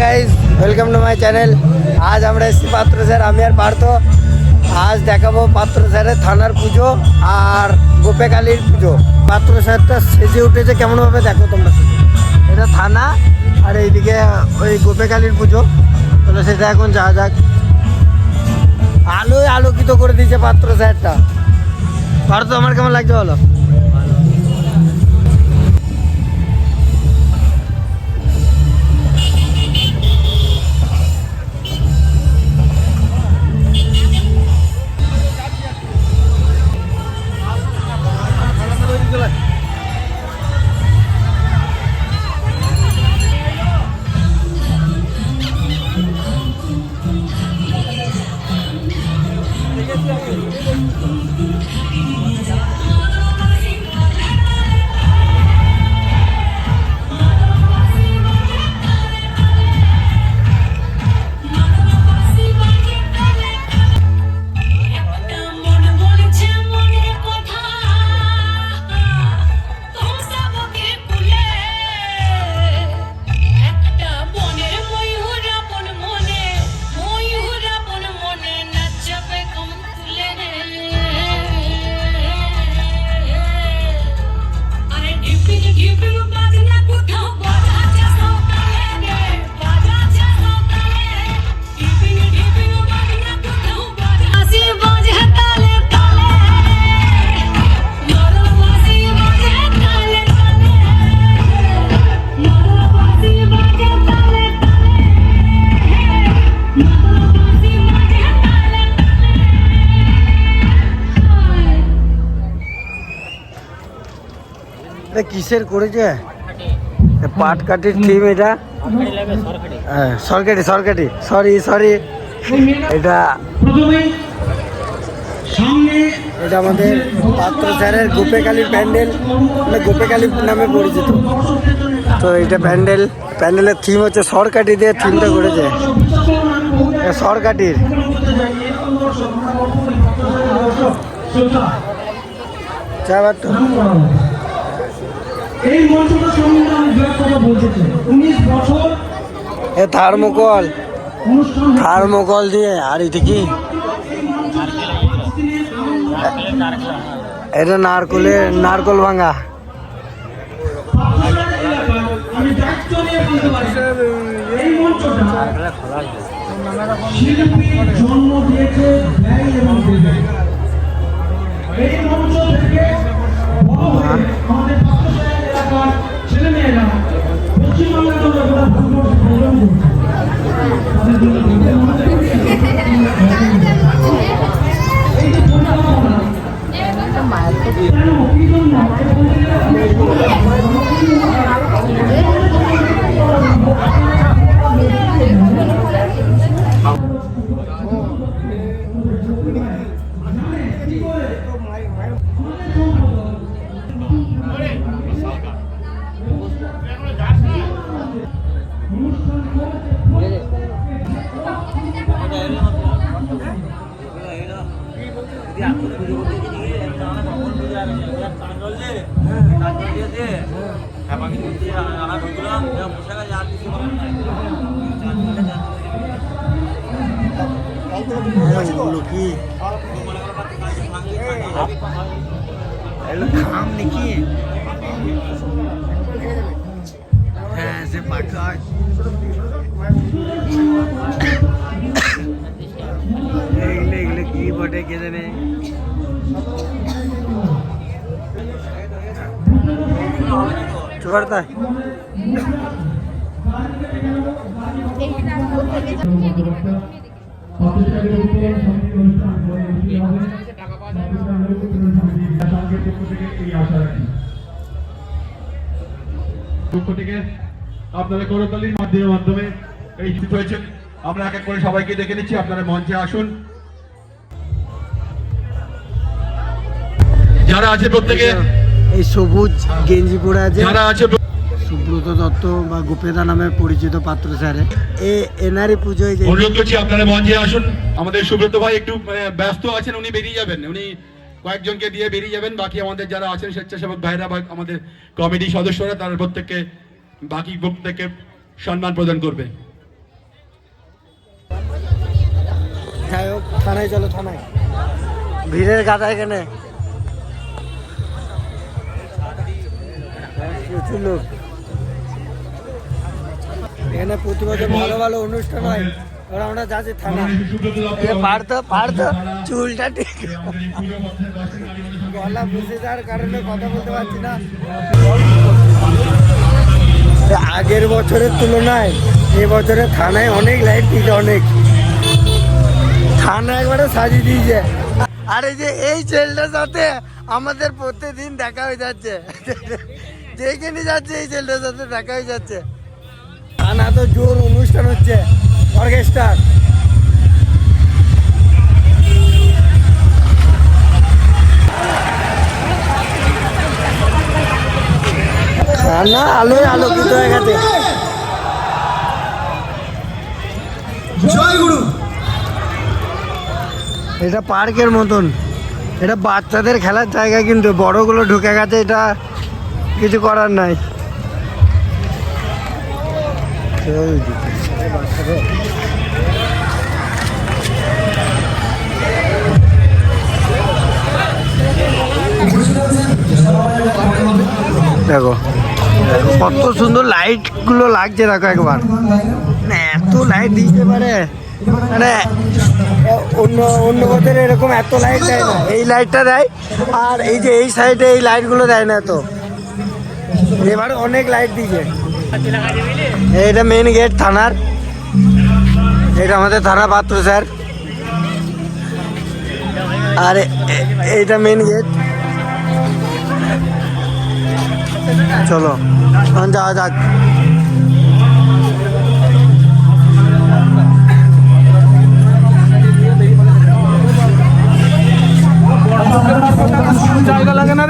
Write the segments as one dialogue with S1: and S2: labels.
S1: Guys welcome to my channel আজ আমরা এসেছি পাত্র স্যার আমি আর পার্থ আজ দেখাবো পাত্র স্যারের থানার পুজো আর গোপে কালীর পুজো পাত্র স্যারটা সেজে উঠেছে কেমনভাবে দেখো তোমরা এটা থানা আর এইদিকে ওই গোপে কালীর পুজো তাহলে সেটা এখন যা যাক আলোয় আলোকিত করে দিয়েছে পাত্র স্যারটা পার্থ আমার কেমন লাগছে বলো? কিসের করেছে? পাট কাটির থিম এটা? হ্যাঁ সরকারি সরকারি। সরি সরি এটা এটা আমাদের পাত্র স্যারের গোপে কালীর প্যান্ডেল মানে গোপেকালী নামে পরিচিত। তো এটা প্যান্ডেল, প্যান্ডেলের থিম হচ্ছে সরকাটি দিয়ে থিমটা করেছে সরকাটির বাট্টু।
S2: এই মঞ্চটা সম্বন্ধে আমি দু কথা বলতে চাই উনিশ বছর
S1: এ থার্মোকল থার্মোকল দিয়ে আর এটা কি? এটা নারকলের নারকল ভাঙা।
S2: এই মঞ্চটা শিল্পীর জন্ম দিয়েছে ব্যয় এবং এই মঞ্চ থেকে বড় হয়ে আমাদের পাত্রসাহেব ছেলে মেয়েরা পশ্চিমবাংলার জন্য কি
S1: হ্যাঁ সে পাঠায় এগুলো এগুলো কি বটে কে জানে?
S3: থেকে আপনারা করতালির মাধ্যমে মাধ্যমে এই যুক্ত হয়েছেন আমরা এক এক করে সবাইকে ডেকে নিচ্ছি, আপনারা মঞ্চে আসুন। যারা আছে প্রত্যেকে
S1: এই সবুজ গেঞ্জি পরে আছে। সুব্রত দত্ত বা গোপেদা নামে পরিচিত পাত্র স্যারে। এ এনারই পুজোয় যে
S3: অনুরোধ করছি আপনারা মঞ্চে আসুন। আমাদের সুব্রত ভাই একটু মানে, ব্যস্ত আছেন উনি বেরিয়ে যাবেন। উনি কয়েকজনকে দিয়ে বেরিয়ে যাবেন। বাকি আমাদের যারা আছেন স্বেচ্ছাসেবক ভাইরা বা আমাদের কমিটি সদস্যরা তারা প্রত্যেককে বাকি প্রত্যেককে সম্মান প্রদান করবে।
S1: যাই হোক থানায় চলো থানায়। ভিড়ের গাদা এখানে। প্রচুর লোক এখানে প্রতি বছর ভালো ভালো অনুষ্ঠান হয়। এবার আমরা যাচ্ছি থানা। পারতো পারতো চুলটা ঠিক। গলা বুঝে যাওয়ার কারণে কথা বলতে পারছি না। আগের বছরের তুলনায় এবছরে থানায় অনেক লাইট দিয়েছে অনেক। থানা একবারে সাজিয়ে দিয়েছে। আর এই যে এই ছেলেটার সাথে আমাদের প্রত্যেকদিন দেখা হয়ে যাচ্ছে। যেখানে যাচ্ছে এই ছেলেটার সাথে দেখা হয়ে যাচ্ছে। থানা তো জোর অনুষ্ঠান হচ্ছে অর্কেস্ট্রার থানা আলোয় আলোকিত হয়ে গেছে।
S4: জয় গুরু।
S1: এটা পার্কের মতন। এটা বাচ্চাদের খেলার জায়গা কিন্তু বড়গুলো ঢুকে গেছে এটা কিছু করার নাই। দেখো, কত সুন্দর লাইটগুলো লাগছে দেখো একবার। মানে এত লাইট দিতে পারে? মানে অন্য অন্য এরকম এত লাইট দেয় না। এই লাইটটা দেয়, আর এই যে এই সাইডে এই লাইটগুলো দেয় না তো এবার অনেক লাইট দিয়েছে এটা মেন গেট থানার। এটা আমাদের থানা পাত্র স্যার আর এইটা মেন গেট চলো যাওয়া যাক। জায়গা লাগে না?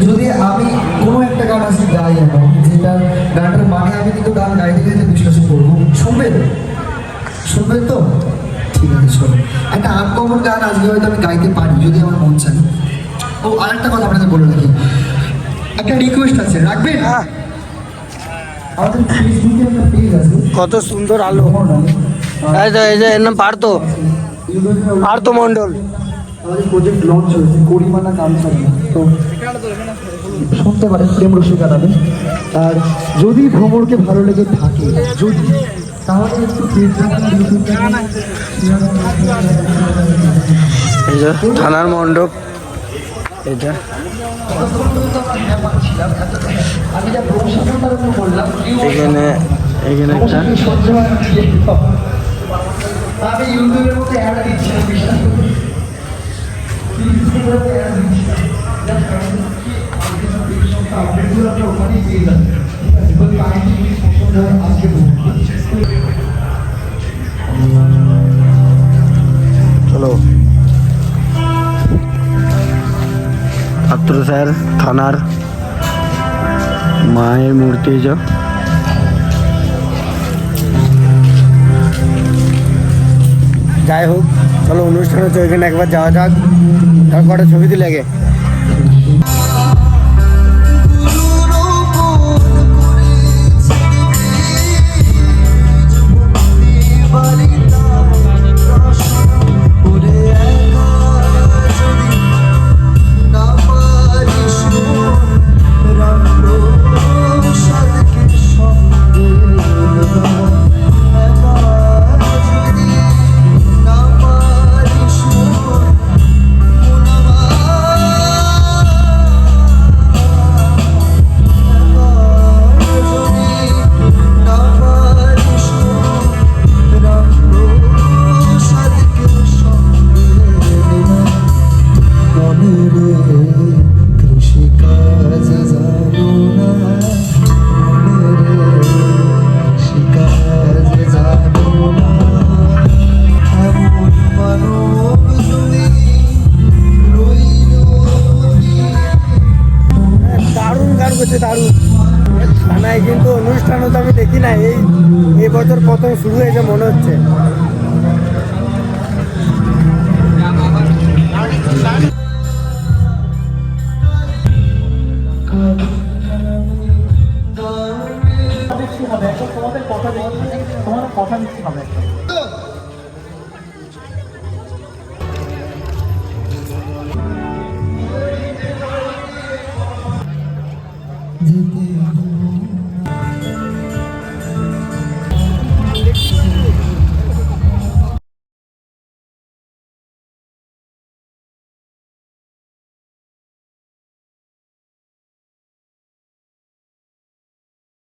S4: যদি আমি কোনো একটা গান আজকে গাই এখন যেটা গানটার মানে আমি কিন্তু গান গাইতে গাইতে বিশ্লেষণ করব। শুনবেন? শুনবেন তো? ঠিক আছে শোনো একটা আনকমন গান আজকে হয়তো আমি গাইতে পারি যদি আমার মন চায়। ও আর একটা কথা আপনাদের বলে রাখি। একটা রিকোয়েস্ট আছে রাখবেন?
S1: হ্যাঁ।
S4: আমাদের ফেসবুকে একটা পেজ আছে।
S1: কত সুন্দর আলো। এই যে এই যে এর নাম পার্থ। পার্থ মন্ডল।
S4: আমাদের প্রজেক্ট লঞ্চ হয়েছে গান তো শুনতে পারেন প্রেম রসিকা নামে। আর যদি ভ্রমণকে ভালো লেগে থাকে যদি তাহলে একটু
S1: থানার মণ্ডপ। এটা এখানে এখানে একটা।
S4: আমি ইউটিউবের মধ্যে অ্যাড দিচ্ছি
S1: চলো ছাত্র স্যার থানার মায়ের মূর্তি এই যে যাই হোক চলো অনুষ্ঠান হচ্ছে ওইখানে একবার যাওয়া যাক। তার কটা ছবি তুলে আগে।
S4: Mm-hmm.